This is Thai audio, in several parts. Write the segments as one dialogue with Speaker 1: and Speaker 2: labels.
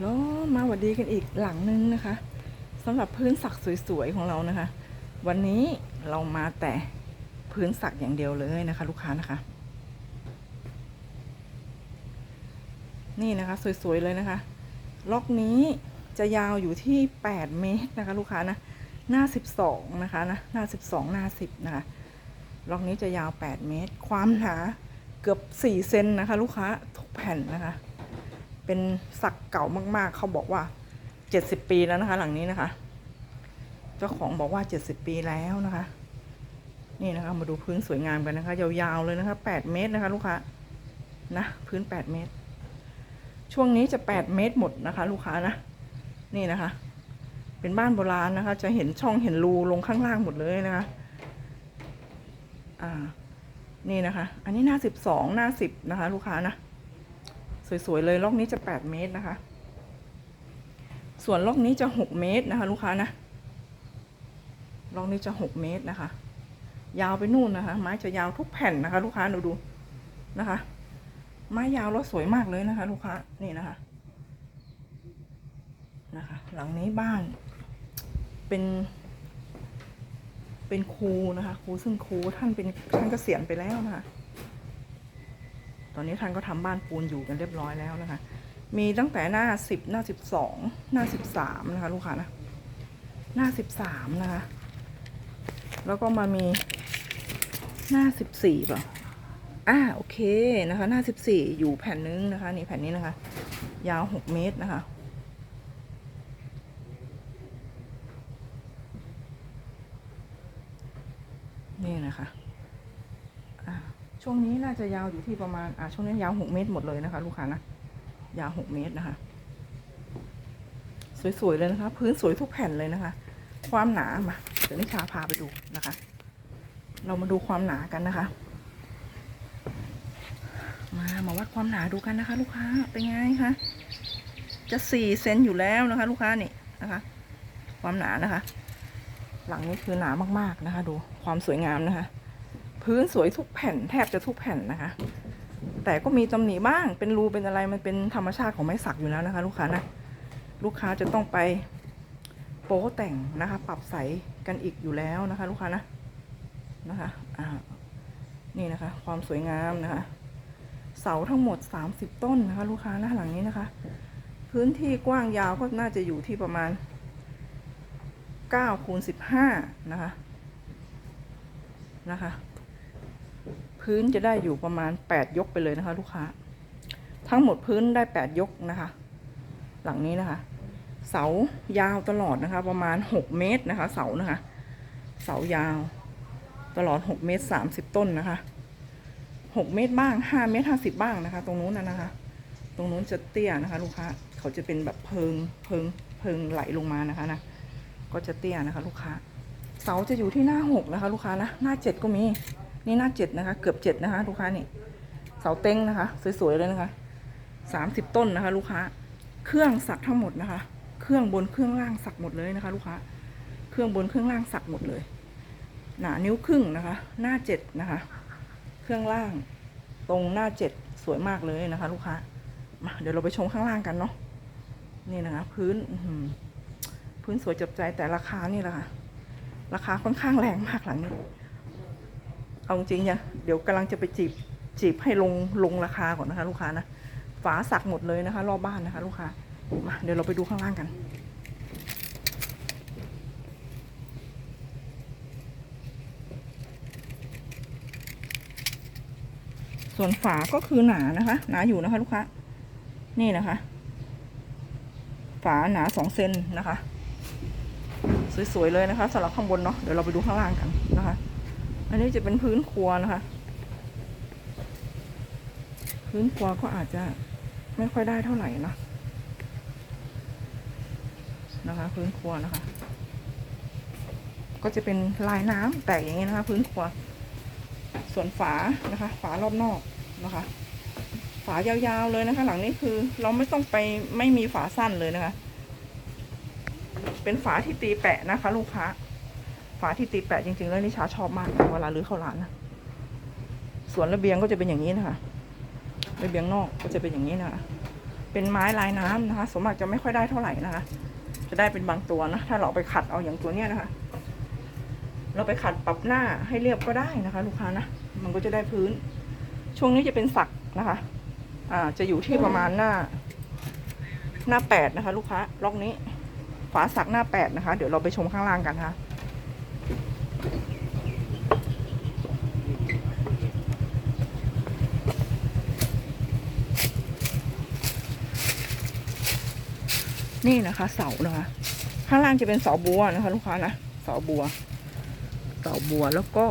Speaker 1: แล้วมาหวัดดีกันอีกหลังนึงนะคะสำหรับพื้นสักสวยๆของเรานะคะ วันนี้เรามาแต่พื้นสักอย่างเดียวเลยนะคะ ลูกค้านะคะ นี่นะคะสวยๆเลยนะคะ ล็อกนี้จะยาวอยู่ที่ 8 เมตรนะคะ ลูกค้านะหน้า 12 นะคะนะหน้า 12 หน้า 10 นะคะล็อกนี้จะยาว 8 เมตร ความหนาเกือบ 4 เซนนะคะ ลูกค้าทุกแผ่นนะคะ เป็นสักเก่ามากๆ เขาบอกว่า70ปีแล้วนะคะ หลังนี้นะคะ เจ้าของบอกว่า70ปีแล้วนะคะ นี่นะคะ มาดูพื้นสวยงามกันนะคะ ยาวๆเลยนะคะ8เมตรนะคะ ลูกค้านะพื้น8เมตร ช่วงนี้จะ8เมตรหมดนะคะ ลูกค้านะนี่นะคะ เป็นบ้านโบราณนะคะ จะเห็นช่องเห็นรูลงข้างล่างหมดเลยนะคะอ่านี่นะคะ อันนี้หน้า12หน้า10นะคะ ลูกค้านะ สวยๆเลยล็อกนี้จะ 8 เมตรนะคะ ส่วนล็อกนี้จะ 6 เมตรนะคะ ลูกค้านะล็อกนี้จะ 6 เมตรนะคะ ยาวไปนู่นนะคะ ไม้จะยาวทุกแผ่นนะคะ ลูกค้าดูดูนะคะ ไม้ยาวแล้วสวยมากเลยนะคะ ลูกค้านี่นะคะนะคะ หลังนี้บ้านเป็นเป็นครูนะคะครูซึ่งครูท่านเป็นท่านเกษียณไปแล้วนะคะ ตอนนี้ท่านก็ทำบ้านปูนอยู่กันเรียบร้อยแล้วนะคะ มีตั้งแต่หน้าสิบหน้าสิบสองหน้าสิบสามนะคะ ลูกค้านะ หน้าสิบสามนะคะ แล้วก็มามีหน้าสิบสี่ป่ะอ่าโอเคนะคะ หน้าสิบสี่อยู่แผ่นนึงนะคะ นี่แผ่นนี้นะคะ ยาวหกเมตรนะคะนี่นะคะ ช่วงนี้น่าจะยาวอยู่ที่ประมาณอ่าช่วงนี้ยาวหกเมตรหมดเลยนะคะ ลูกค้านะยาวหกเมตรนะคะ สวยๆเลยนะคะ พื้นสวยทุกแผ่นเลยนะคะ ความหนามาเดี๋ยวนิชาพาไปดูนะคะ เรามาดูความหนากันนะคะ มามาวัดความหนาดูกันนะคะ ลูกค้าเป็นไงคะจะสี่เซนอยู่แล้วนะคะ ลูกค้านี่นะคะ ความหนานะคะ หลังนี้คือหนามากๆนะคะ ดูความสวยงามนะคะ พื้นสวยทุกแผ่นแทบจะทุกแผ่นนะคะ แต่ก็มีตำหนิบ้างเป็นรูเป็นอะไรมันเป็นธรรมชาติของไม้สักอยู่แล้วนะคะ ลูกค้านะลูกค้าจะต้องไปโป๊แต่งนะคะ ปรับใสกันอีกอยู่แล้วนะคะ ลูกค้านะนะคะอ่านี่นะคะ ความสวยงามนะคะ เสาทั้งหมด 30 ต้นนะคะ ลูกค้าน้าหลังนี้นะคะ พื้นที่กว้างยาวก็น่าจะอยู่ที่ประมาณ9คูณ15นะคะนะคะ พื้นจะได้อยู่ประมาณ 8 ยกไปเลยนะคะ ลูกค้า ทั้งหมดพื้นได้ 8 ยกนะคะ หลังนี้นะคะ เสายาวตลอดนะคะ ประมาณ 6 เมตรนะคะ เสานะคะ เสายาวตลอด 6 เมตร 30 ต้นนะคะ 6 เมตรบ้าง 5 เมตร 50 บ้างนะคะ ตรงนู้นนะนะคะ ตรงนู้นจะเตี้ยนะคะ ลูกค้า เขาจะเป็นแบบเพิง เพิง เพิงไหลลงมานะคะนะ ก็จะเตี้ยนะคะ ลูกค้า เสาจะอยู่ที่หน้าหกนะคะ ลูกค้านะ หน้าเจ็ดก็มี นี่หน้าเจ็ดนะคะ เกือบเจ็ดนะคะลูกค้านี่ เสาเต็งนะคะ สวยๆเลยนะคะสามสิบต้นนะคะ ลูกค้า เครื่องสักทั้งหมดนะคะ เครื่องบนเครื่องล่างสักหมดเลยนะคะ ลูกค้า เครื่องบนเครื่องล่างสักหมดเลย หนานิ้วครึ่งนะคะ หน้าเจ็ดนะคะ เครื่องล่าง ตรงหน้าเจ็ดสวยมากเลยนะคะ ลูกค้า มาเดี๋ยวเราไปชมข้างล่างกันเนาะ นี่นะคะ พื้นพื้นสวยจับใจแต่ราคานี่แหละค่ะ ราคาค่อนข้างแรงมากหลังนี้ เอาจริงเนี่ยเดี๋ยวกำลังจะไปจีบจีบให้ลงลงราคาก่อนนะคะ ลูกค้านะฝาสักหมดเลยนะคะ รอบบ้านนะคะ ลูกค้ามาเดี๋ยวเราไปดูข้างล่างกัน ส่วนฝาก็คือหนานะคะ หนาอยู่นะคะ ลูกค้า นี่นะคะ ฝาหนาสองเซนนะคะ สวยๆเลยนะคะสำหรับข้างบนเนาะเดี๋ยวเราไปดูข้างล่างกันนะคะ อันนี้จะเป็นพื้นครัวนะคะ พื้นครัวก็อาจจะไม่ค่อยได้เท่าไหร่นะนะคะ พื้นครัวนะคะ ก็จะเป็นลายน้ำแตกอย่างนี้นะคะ พื้นครัว ส่วนฝานะคะ ฝารอบนอกนะคะ ฝายาวๆเลยนะคะ หลังนี้คือเราไม่ต้องไปไม่มีฝาสั้นเลยนะคะ เป็นฝาที่ตีแปะนะคะ ลูกค้า ฝาที่ตีแปะจริงๆแล้วนิชาชอบมากเวลารื้อเข้าร้านนะส่วนระเบียงก็จะเป็นอย่างนี้นะคะระเบียงนอกก็จะเป็นอย่างนี้นะคะเป็นไม้ลายน้ำนะคะสมมติจะไม่ค่อยได้เท่าไหร่นะคะจะได้เป็นบางตัวนะถ้าเราไปขัดเอาอย่างตัวเนี้ยนะคะ เราไปขัดปรับหน้าให้เรียบก็ได้นะคะ ลูกค้านะมันก็จะได้พื้น ช่วงนี้จะเป็นสักนะคะ อ่าจะอยู่ที่ประมาณหน้า หน้าแปดนะคะ ลูกค้าล็อกนี้ ฝาสักหน้าแปดนะคะ เดี๋ยวเราไปชมข้างล่างกันนะคะ นี่นะคะ เสานะคะ ข้างล่างจะเป็นเสาบัวนะคะ ลูกค้านะเสาบัวเสาบัวแล้วก็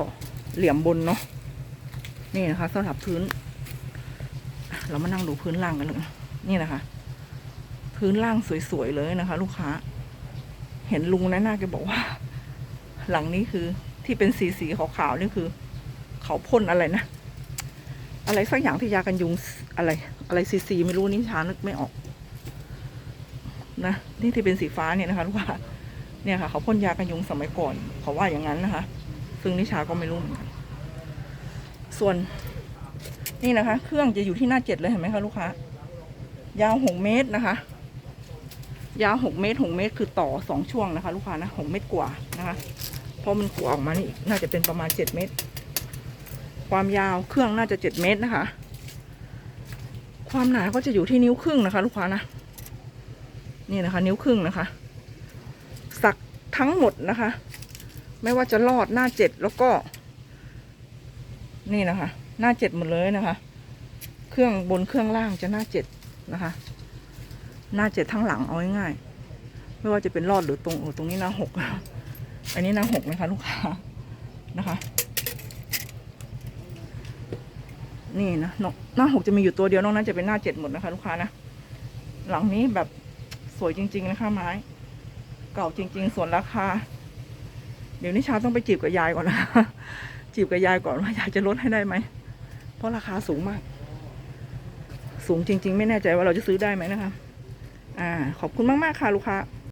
Speaker 1: เหลี่ยมบนเนาะนี่นะคะสำหรับพื้น เรามานั่งดูพื้นล่างกันเลยนี่นะคะ พื้นล่างสวยๆเลยนะคะ ลูกค้า เห็นลุงนะหน้าแกบอกว่า หลังนี้คือที่เป็นสีสีขาวๆนี่คือ เขาพ่นอะไรนะ อะไรสักอย่างที่ยากันยุงอะไร อะไรซีซีไม่รู้นี่ช้านึกไม่ออก นะนี่ที่เป็นสีฟ้าเนี่ยนะคะลูกค้าเนี่ยค่ะ เขาพ่นยากันยุงสมัยก่อน เขาว่าอย่างนั้นนะคะ ซึ่งนิชาก็ไม่รู้เหมือนกันส่วนนี่นะคะ เครื่องจะอยู่ที่หน้าเจ็ดเลยเห็นไหมคะลูกค้ายาวหกเมตรนะคะ ยาวหกเมตรหกเมตรคือต่อสองช่วงนะคะ ลูกค้านะหกเมตรกว่านะคะเพราะมันขวออกมานี่น่าจะเป็นประมาณเจ็ดเมตร ความยาวเครื่องน่าจะเจ็ดเมตรนะคะ ความหนาก็จะอยู่ที่นิ้วครึ่งนะคะ ลูกค้านะ นี่นะคะ นิ้วครึ่งนะคะ สักทั้งหมดนะคะ ไม่ว่าจะลอดหน้าเจ็ดแล้วก็ นี่นะคะ หน้าเจ็ดหมดเลยนะคะ เครื่องบนเครื่องล่างจะหน้าเจ็ดนะคะ หน้าเจ็ดทั้งหลังเอาง่ายๆไม่ว่าจะเป็นลอดหรือตรงโอ้ตรงนี้หน้าหกอันนี้หน้าหกนะคะลูกค้านะคะนี่นะหน้าหกจะมีอยู่ตัวเดียวนอกนั้นจะเป็นหน้าเจ็ดหมดนะคะ ลูกค้านะ หลังนี้แบบ สวยจริง ๆ นะคะ ไม้ เก่าจริง ๆ ส่วนราคา เดี๋ยวนี้ชาต้องไปจีบกับยายก่อนนะจีบกับยายก่อนว่ายายจะลดให้ได้ไหม เพราะราคาสูงมาก สูงจริง ๆ ไม่แน่ใจว่าเราจะซื้อได้ไหมนะคะ อ่า ขอบคุณมาก ๆ ค่ะ ลูกค้า